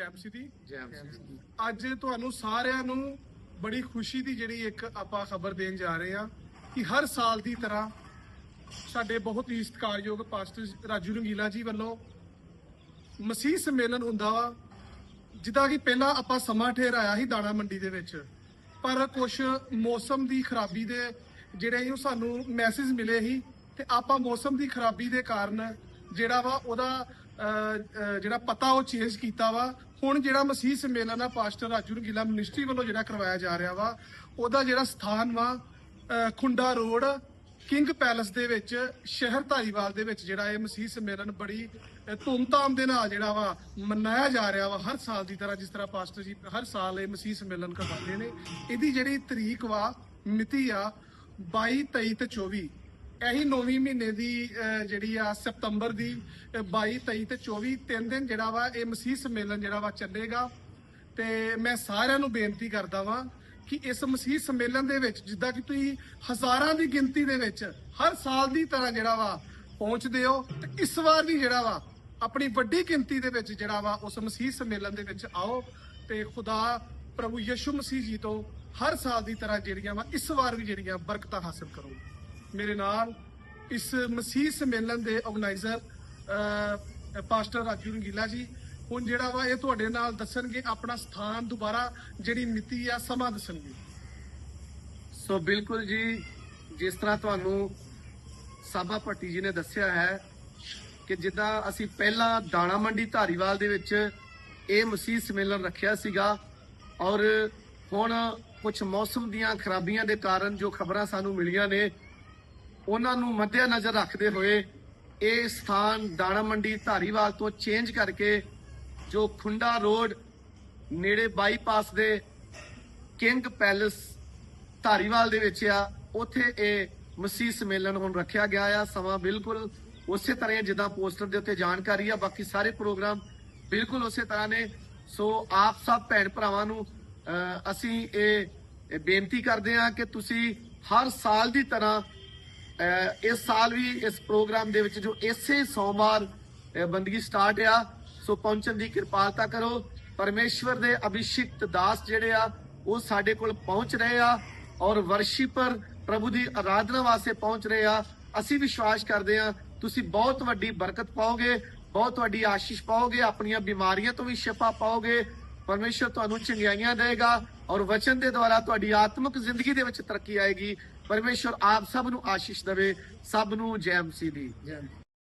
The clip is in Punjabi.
ਐਮਸੀ ਦੀ ਜੈ ਮਸੀਹ ਅੱਜ ਤੁਹਾਨੂੰ ਸਾਰਿਆਂ ਨੂੰ ਬੜੀ ਖੁਸ਼ੀ ਦੀ ਜਿਹੜੀ ਇੱਕ ਆਪਾਂ ਖਬਰ ਦੇਣ ਜਾ ਰਹੇ ਹਾਂ ਕਿ ਹਰ ਸਾਲ ਦੀ ਤਰ੍ਹਾਂ ਸਾਡੇ ਬਹੁਤ ਹੀ ਸਤਿਕਾਰਯੋਗ ਪਾਸਟਰ ਰਾਜੂ ਰੰਗੀਲਾ ਜੀ ਵੱਲੋਂ ਮਸੀਹ ਸੰਮੇਲਨ ਹੁੰਦਾ ਵਾ ਜਿੱਦਾਂ ਕਿ ਪਹਿਲਾਂ ਆਪਾਂ ਸਮਾਂ ਠਹਿਰਾਇਆ ਸੀ ਦਾਣਾ ਮੰਡੀ ਦੇ ਵਿੱਚ ਪਰ ਕੁਝ ਮੌਸਮ ਦੀ ਖਰਾਬੀ ਦੇ ਜਿਹੜੇ ਉਹ ਸਾਨੂੰ ਮੈਸੇਜ ਮਿਲੇ ਸੀ ਤੇ ਆਪਾਂ ਮੌਸਮ ਦੀ ਖਰਾਬੀ ਦੇ ਕਾਰਨ ਜਿਹੜਾ ਵਾ ਉਹਦਾ ਜਿਹੜਾ ਪਤਾ ਉਹ ਚੇਂਜ ਕੀਤਾ ਵਾ। ਹੁਣ ਜਿਹੜਾ ਮਸੀਹ ਸੰਮੇਲਨ ਆ ਪਾਸਟਰ ਰਾਜੂ ਰੰਗੀਲਾ ਮਿਨਿਸਟਰੀ ਵੱਲੋਂ ਜਿਹੜਾ ਕਰਵਾਇਆ ਜਾ ਰਿਹਾ ਵਾ ਉਹਦਾ ਜਿਹੜਾ ਸਥਾਨ ਵਾ ਖੁੰਡਾ ਰੋਡ ਕਿੰਗ ਪੈਲਸ ਦੇ ਵਿੱਚ ਸ਼ਹਿਰ ਧਾਰੀਵਾਲ ਦੇ ਵਿੱਚ ਜਿਹੜਾ ਇਹ ਮਸੀਹ ਸੰਮੇਲਨ ਬੜੀ ਅਹ, ਧੂਮਧਾਮ ਦੇ ਨਾਲ ਜਿਹੜਾ ਵਾ ਮਨਾਇਆ ਜਾ ਰਿਹਾ ਵਾ ਹਰ ਸਾਲ ਦੀ ਤਰ੍ਹਾਂ ਜਿਸ ਤਰ੍ਹਾਂ ਪਾਸਟਰ ਜੀ ਹਰ ਸਾਲ ਇਹ ਮਸੀਹ ਸੰਮੇਲਨ ਕਰਵਾਉਂਦੇ ਨੇ। ਇਹਦੀ ਜਿਹੜੀ ਤਰੀਕ ਵਾ ਮਿਤੀ ਆ 22 23 ਤੇ 24 ਇਹੀ 9ਵੀਂ ਮਹੀਨੇ ਦੀ ਜਿਹੜੀ ਆ ਸਤੰਬਰ ਦੀ ਅਹ, 22 23 ਤੇ 24 ਤਿੰਨ ਦਿਨ ਜਿਹੜਾ ਵਾ ਇਹ ਮਸੀਹ ਸੰਮੇਲਨ ਜਿਹੜਾ ਵਾ ਚੱਲੇਗਾ। ਤੇ ਮੈਂ ਸਾਰਿਆਂ ਨੂੰ ਬੇਨਤੀ ਕਰਦਾ ਵਾਂ ਕਿ ਇਸ ਮਸੀਹ ਸੰਮੇਲਨ ਦੇ ਵਿੱਚ ਜਿੱਦਾਂ ਕਿ ਤੁਸੀਂ ਹਜ਼ਾਰਾਂ ਦੀ ਗਿਣਤੀ ਦੇ ਵਿੱਚ ਹਰ ਸਾਲ ਦੀ ਤਰ੍ਹਾਂ ਜਿਹੜਾ ਵਾ ਪਹੁੰਚਦੇ ਹੋ ਤੇ ਇਸ ਵਾਰ ਵੀ ਜਿਹੜਾ ਵਾ ਆਪਣੀ ਵੱਡੀ ਗਿਣਤੀ ਦੇ ਵਿੱਚ ਜਿਹੜਾ ਵਾ ਉਸ ਮਸੀਹ ਸੰਮੇਲਨ ਦੇ ਵਿੱਚ ਆਓ ਤੇ ਖੁਦਾ ਪ੍ਰਭੂ ਯਿਸੂ ਮਸੀਹ ਜੀ ਤੋਂ ਹਰ ਸਾਲ ਦੀ ਤਰ੍ਹਾਂ ਜਿਹੜੀਆਂ ਵਾ ਇਸ ਵਾਰ ਵੀ ਜਿਹੜੀਆਂ ਬਰਕਤਾਂ ਹਾਸਲ ਕਰੋ। ਮੇਰੇ ਨਾਲ ਇਸ ਮਸੀਹ ਸੰਮੇਲਨ ਦੇ ਆਰਗੇਨਾਈਜ਼ਰ ਪਾਸਟਰ ਰਾਜੂ ਰੰਗੀਲਾ ਜੀ। ਹੁਣ ਜਿਹੜਾ ਵਾ ਇਹ ਤੁਹਾਡੇ ਨਾਲ ਦੱਸਣਗੇ, ਆਪਣਾ ਸਥਾਨ ਦੁਬਾਰਾ ਜਿਹੜੀ ਮਿਤੀ ਆ, ਸਮਾਂ ਦੱਸਣਗੇ। ਸੋ ਬਿਲਕੁਲ ਜੀ, ਜਿਸ ਤਰ੍ਹਾਂ ਤੁਹਾਨੂੰ ਸਾਬਾ ਭੱਟੀ ਜੀ ਨੇ ਦੱਸਿਆ ਹੈ ਕਿ ਜਿੱਦਾਂ ਅਸੀਂ ਪਹਿਲਾਂ ਦਾਣਾ ਮੰਡੀ ਧਾਰੀਵਾਲ ਦੇ ਵਿੱਚ ਇਹ ਮਸੀਹ ਸੰਮੇਲਨ ਰੱਖਿਆ ਸੀਗਾ ਔਰ ਹੁਣ ਕੁਝ ਮੌਸਮ ਦੀਆਂ ਖਰਾਬੀਆਂ ਦੇ ਕਾਰਨ ਜੋ ਖਬਰਾਂ ਸਾਨੂੰ ਮਿਲੀਆਂ ਨੇ ਉਹਨਾਂ ਨੂੰ ਮੱਦੇ ਨਜ਼ਰ ਰੱਖਦੇ ਹੋਏ ਇਹ ਸਥਾਨ ਦਾਣਾ ਮੰਡੀ ਧਾਰੀਵਾਲ ਤੋਂ ਚੇਂਜ ਕਰਕੇ ਜੋ ਖੁੰਡਾ ਰੋਡ ਨੇੜੇ ਬਾਈਪਾਸ ਦੇ ਕਿੰਗ ਪੈਲਸ ਧਾਰੀਵਾਲ ਦੇ ਵਿੱਚ ਆ, ਉੱਥੇ ਇਹ ਮਸੀਹ ਸੰਮੇਲਨ ਹੁਣ ਰੱਖਿਆ ਗਿਆ ਆ। ਸਮਾਂ ਬਿਲਕੁਲ ਉਸੇ ਤਰ੍ਹਾਂ ਜਿੱਦਾਂ ਪੋਸਟਰ ਦੇ ਉੱਤੇ ਜਾਣਕਾਰੀ ਆ, ਬਾਕੀ ਸਾਰੇ ਪ੍ਰੋਗਰਾਮ ਬਿਲਕੁਲ ਉਸੇ ਤਰ੍ਹਾਂ ਨੇ। ਸੋ ਆਪ ਸਭ ਭੈਣ ਭਰਾਵਾਂ ਨੂੰ ਅਸੀਂ ਇਹ ਬੇਨਤੀ ਕਰਦੇ ਹਾਂ ਕਿ ਤੁਸੀਂ ਹਰ ਸਾਲ ਦੀ ਤਰ੍ਹਾਂ ਇਸ ਸਾਲ ਵੀ ਇਸ ਪ੍ਰੋਗਰਾਮ ਦੇ ਵਿੱਚ ਜੋ ਇਸੇ ਸੋਮਵਾਰ ਬੰਦਗੀ ਸਟਾਰਟ ਆ, ਸੋ ਪਹੁੰਚਣ ਦੀ ਕਿਰਪਾਲਤਾ ਕਰੋ। ਪਰਮੇਸ਼ਵਰ ਦੇ ਅਭਿਸ਼ਿਕਤ ਦਾਸ ਜਿਹੜੇ ਆ, ਉਹ ਸਾਡੇ ਕੋਲ ਪਹੁੰਚ ਰਹੇ ਆ ਔਰ ਵਰਸ਼ਿਪਰ ਪ੍ਰਭੂ ਦੀ ਆਰਾਧਨਾ ਵਾਸਤੇ ਪਹੁੰਚ ਰਹੇ ਆ। ਅਸੀਂ ਵਿਸ਼ਵਾਸ ਕਰਦੇ ਆ, ਤੁਸੀਂ ਬਹੁਤ ਵੱਡੀ ਬਰਕਤ ਪਾਓਗੇ, ਬਹੁਤ ਵੱਡੀ ਆਸ਼ੀਸ਼ ਪਾਓਗੇ, ਆਪਣੀਆਂ ਬਿਮਾਰੀਆਂ ਤੋਂ ਵੀ ਸ਼ਿਫਾ ਪਾਓਗੇ। ਪਰਮੇਸ਼ਵਰ ਤੁਹਾਨੂੰ ਚੰਗਿਆਈਆਂ ਦੇਗਾ ਔਰ ਵਚਨ ਦੇ ਦੁਆਰਾ ਤੁਹਾਡੀ ਆਤਮਿਕ ਜ਼ਿੰਦਗੀ ਦੇ ਵਿੱਚ ਤਰੱਕੀ ਆਏਗੀ। ਪਰਮੇਸ਼ਵਰ ਆਪ ਸਭ ਨੂੰ ਆਸ਼ੀਸ਼ ਦੇਵੇ। ਸਭ ਨੂੰ ਜੈ ਮਸੀਹ ਦੀ। ਜੈ